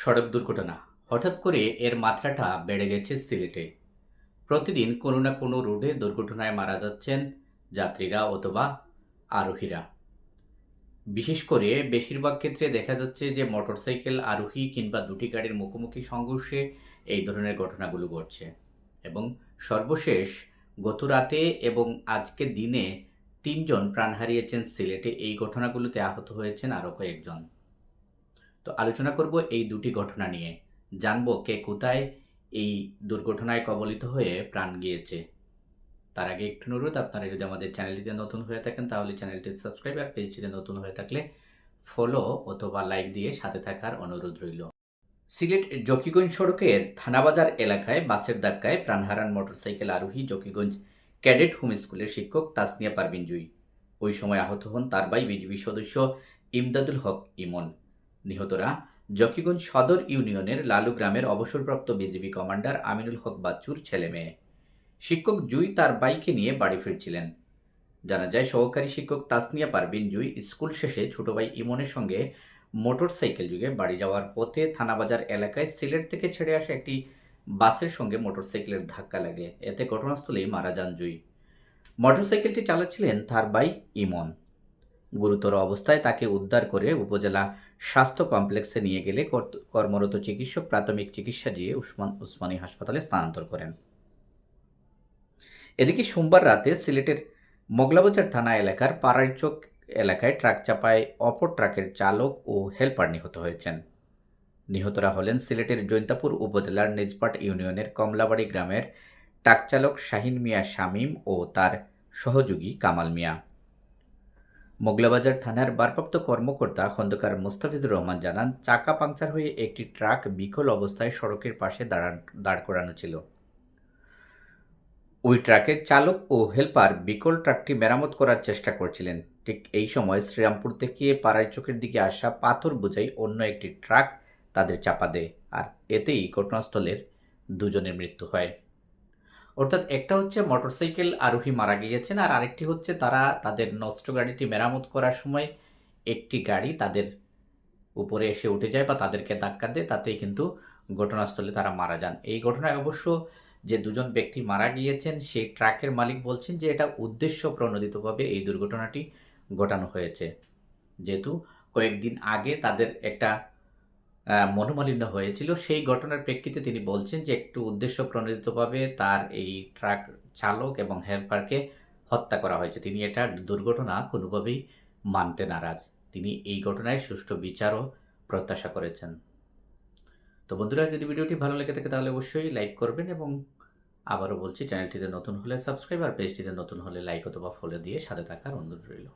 সড়ক দুর্ঘটনা। হঠাৎ করে এর মাত্রাটা বেড়ে গেছে সিলেটে। প্রতিদিন কোনো না কোনো রোডে দুর্ঘটনায় মারা যাচ্ছেন যাত্রীরা অথবা আরোহীরা। বিশেষ করে বেশিরভাগ ক্ষেত্রে দেখা যাচ্ছে যে মোটরসাইকেল, আরোহী কিংবা দুটি গাড়ির মুখোমুখি সংঘর্ষে এই ধরনের ঘটনাগুলো ঘটছে। এবং সর্বশেষ গত রাতে এবং আজকে দিনে তিনজন প্রাণ হারিয়েছেন সিলেটে। এই ঘটনাগুলোতে আহত হয়েছেন আরও কয়েকজন। তো আলোচনা করব এই দুটি ঘটনা নিয়ে। জানব কে কোথায় এই দুর্ঘটনায় কবলিত হয়ে প্রাণ গিয়েছে। তার আগে একটু অনুরোধ, আপনারা যদি আমাদের চ্যানেলটিতে নতুন হয়ে থাকেন, তাহলে চ্যানেলটি সাবস্ক্রাইব আর পেজটিতে নতুন হয়ে থাকলে ফলো অথবা লাইক দিয়ে সাথে থাকার অনুরোধ রইল। সিলেট জকিগঞ্জ সড়কের থানাবাজার এলাকায় বাসের ধাক্কায় প্রাণ হারান মোটরসাইকেল আরোহী জকিগঞ্জ ক্যাডেট হোম স্কুলের শিক্ষক তাসনিয়া পারবিন জুই ওই সময় আহত হন তার ভাই বিজিবি সদস্য ইমদাদুল হক ইমন। নিহতরা জকিগঞ্জ সদর ইউনিয়নের লালু গ্রামের অবসরপ্রাপ্ত বিজিবি কমান্ডার আমিনুল হক বাচ্চুর ছেলে মেয়ে। শিক্ষক জুই তার বাইকে নিয়ে বাড়ি ফিরছিলেন। জানা যায়, সহকারী শিক্ষক তাসনিয়া পারবিন জুই স্কুল শেষে ছোট ভাই ইমনের সঙ্গে মোটর সাইকেল যুগে বাড়ি যাওয়ার পথে থানাবাজার এলাকায় সিলেট থেকে ছেড়ে আসা একটি বাসের সঙ্গে মোটরসাইকেলের ধাক্কা লাগে। এতে ঘটনাস্থলেই মারা যান জুই। মোটরসাইকেলটি চালাচ্ছিলেন তার ভাই ইমন। গুরুতর অবস্থায় তাকে উদ্ধার করে উপজেলা স্বাস্থ্য কমপ্লেক্সে নিয়ে গেলে কর্মরত চিকিৎসক প্রাথমিক চিকিৎসা দিয়ে উসমান, উসমানী হাসপাতালে স্থানান্তর করেন। এদিকে সোমবার রাতে সিলেটের মোগলাবাজার থানা এলাকার পাড়াইচক এলাকায় ট্রাক চাপায় অপর ট্রাকের চালক ও হেলপার নিহত হয়েছেন। নিহতরা হলেন সিলেটের জৈন্তাপুর উপজেলার নিজপাট ইউনিয়নের কমলাবাড়ি গ্রামের ট্রাক চালক শাহিন মিয়া শামীম ও তার সহযোগী কামাল মিয়া। মোগলাবাজার থানার ভারপ্রাপ্ত কর্মকর্তা খন্দকার মুস্তাফিজুর রহমান জানান, চাকা পাংচার হয়ে একটি ট্রাক বিকল অবস্থায় সড়কের পাশে দাঁড়ান, দাঁড় করানো ছিল। ওই ট্রাকের চালক ও হেলপার বিকল ট্রাকটি মেরামত করার চেষ্টা করছিলেন। ঠিক এই সময় শ্রীরামপুর থেকে পাড়াইচকের দিকে আসা পাথর বোঝাই অন্য একটি ট্রাক তাদের চাপা দেয়, আর এতেই ঘটনাস্থলের দুজনের মৃত্যু হয়। অর্থাৎ একটা হচ্ছে মোটরসাইকেল আরোহী মারা গিয়েছেন, আর আরেকটি হচ্ছে তারা তাদের নষ্ট গাড়িটি মেরামত করার সময় একটি গাড়ি তাদের উপরে এসে উঠে যায় বা তাদেরকে ধাক্কা দেয়, তাতেই কিন্তু ঘটনাস্থলে তারা মারা যান। এই ঘটনায় অবশ্য যে দুজন ব্যক্তি মারা গিয়েছেন, সেই ট্রাকের মালিক বলছেন যে এটা উদ্দেশ্য প্রণোদিতভাবে এই দুর্ঘটনাটি ঘটানো হয়েছে। যেহেতু কয়েকদিন আগে তাদের একটা মনোমালিন্য হয়েছিল। সেই ঘটনার প্রেক্ষিতে তিনি বলছেন যে, একটু উদ্দেশ্য প্রণোদিতভাবে তার এই ট্রাক চালক এবং হেল্পারকে হত্যা করা হয়েছে। তিনি এটা দুর্ঘটনা কোনোভাবেই মানতে নারাজ। তিনি এই ঘটনায় সুষ্ঠু বিচারও প্রত্যাশা করেছেন। তো বন্ধুরা, যদি ভিডিওটি ভালো লেগে থাকে, তাহলে অবশ্যই লাইক করবেন এবং আবারও বলছি, চ্যানেলটিতে নতুন হলে সাবস্ক্রাইব আর পেজটিতে নতুন হলে লাইক অথবা ফলো দিয়ে সাথে থাকার অনুরোধ রইল।